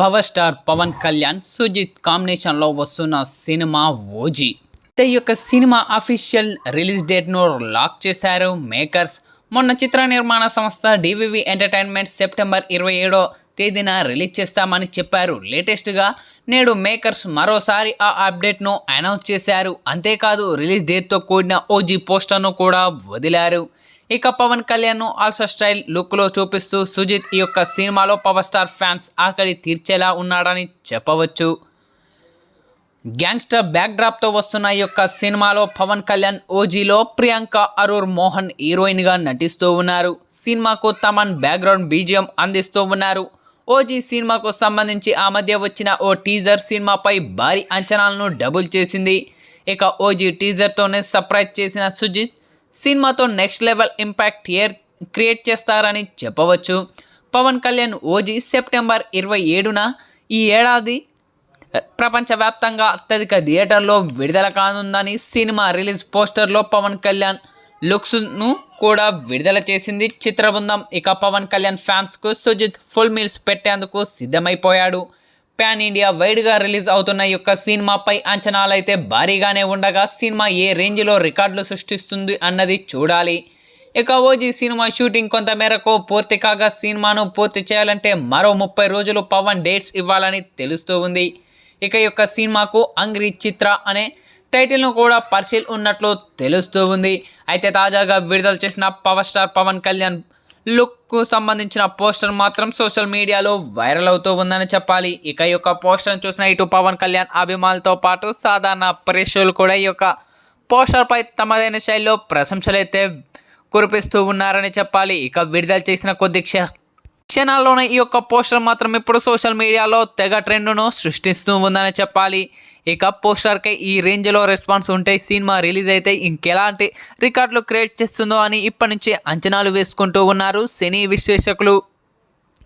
Power star Pawan Kalyan Sujeeth కాంబినేషన్లో వస్తున్న cinema OG. ఈ యొక్క సినిమా అఫీషియల్ రిలీజ్ డేట్ను లాక్ చేశారు మేకర్స్. మొన్న చిత్ర నిర్మాణ సంస్థ డివివి ఎంటర్టైన్మెంట్ సెప్టెంబర్ ఇరవై ఏడో తేదీన రిలీజ్ చేస్తామని చెప్పారు. లేటెస్ట్గా నేడు మేకర్స్ మరోసారి ఆ అప్డేట్ను అనౌన్స్ చేశారు. అంతేకాదు రిలీజ్ డేట్తో కూడిన ఓజీ పోస్టర్ను కూడా వదిలారు. ఇక పవన్ కళ్యాణ్ ఆల్సో స్టైల్ లుక్లో చూపిస్తూ సుజిత్ ఈ యొక్క సినిమాలో పవర్ స్టార్ ఫ్యాన్స్ ఆకలి తీర్చేలా ఉన్నాడని చెప్పవచ్చు. గ్యాంగ్స్టర్ బ్యాక్డ్రాప్తో వస్తున్న ఈ యొక్క సినిమాలో పవన్ కళ్యాణ్ ఓజీలో ప్రియాంక అరూర్ మోహన్ హీరోయిన్గా నటిస్తూ ఉన్నారు. సినిమాకు తమన్ బ్యాక్గ్రౌండ్ బీజియం అందిస్తూ ఉన్నారు. ఓజీ సినిమాకు సంబంధించి ఆ మధ్య వచ్చిన ఓ టీజర్ సినిమాపై భారీ అంచనాలను డబుల్ చేసింది. ఇక ఓజీ టీజర్తోనే సర్ప్రైజ్ చేసిన సుజిత్ సినిమాతో next level impact year create చేస్తారని చెప్పవచ్చు. పవన్ కళ్యాణ్ ఓజీ సెప్టెంబర్ ఇరవై ఏడున ఈ ఏడాది ప్రపంచవ్యాప్తంగా అత్యధిక థియేటర్లో విడుదల కానుందని సినిమా రిలీజ్ పోస్టర్లో పవన్ కళ్యాణ్ లుక్స్ను కూడా విడుదల చేసింది చిత్రబృందం. ఇక పవన్ కళ్యాణ్ ఫ్యాన్స్కు సుజిత్ ఫుల్ మీల్స్ పెట్టేందుకు సిద్ధమైపోయాడు. ప్యాన్ ఇండియా వైడ్గా రిలీజ్ అవుతున్న ఈ యొక్క సినిమాపై అంచనాలు అయితే భారీగానే ఉండగా సినిమా ఏ రేంజ్లో రికార్డులు సృష్టిస్తుంది అన్నది చూడాలి. ఇక ఓజీ సినిమా షూటింగ్ కొంత మేరకు పూర్తి కాగా సినిమాను పూర్తి చేయాలంటే మరో ముప్పై రోజులు పవన్ డేట్స్ ఇవ్వాలని తెలుస్తూ ఉంది. ఇక యొక్క సినిమాకు అంగ్రి చిత్ర అనే టైటిల్ను కూడా పరిశీల్ ఉన్నట్లు తెలుస్తూ ఉంది. అయితే తాజాగా విడుదల చేసిన పవర్ స్టార్ పవన్ కళ్యాణ్ లుక్కు సంబంధించిన పోస్టర్ మాత్రం సోషల్ మీడియాలో వైరల్ అవుతూ ఉందని చెప్పాలి. ఇక ఈ యొక్క పోస్టర్ను చూసిన ఇటు పవన్ కళ్యాణ్ అభిమానులతో పాటు సాధారణ ప్రేక్షకులు కూడా ఈ యొక్క పోస్టర్పై తమదైన శైలిలో ప్రశంసలు అయితే కురిపిస్తూ ఉన్నారని చెప్పాలి. ఇక విడుదల చేసిన కొద్ది క్ష క్షణాల్లోనే ఈ యొక్క పోస్టర్ మాత్రం ఇప్పుడు సోషల్ మీడియాలో తెగ ట్రెండ్ను సృష్టిస్తూ ఉందని చెప్పాలి. ఇక పోస్టర్కి ఈ రేంజ్లో రెస్పాన్స్ ఉంటే సినిమా రిలీజ్ అయితే ఇంకెలాంటి రికార్డులు క్రియేట్ చేస్తుందో అని ఇప్పటి నుంచి అంచనాలు వేసుకుంటూ ఉన్నారు సినీ విశ్లేషకులు.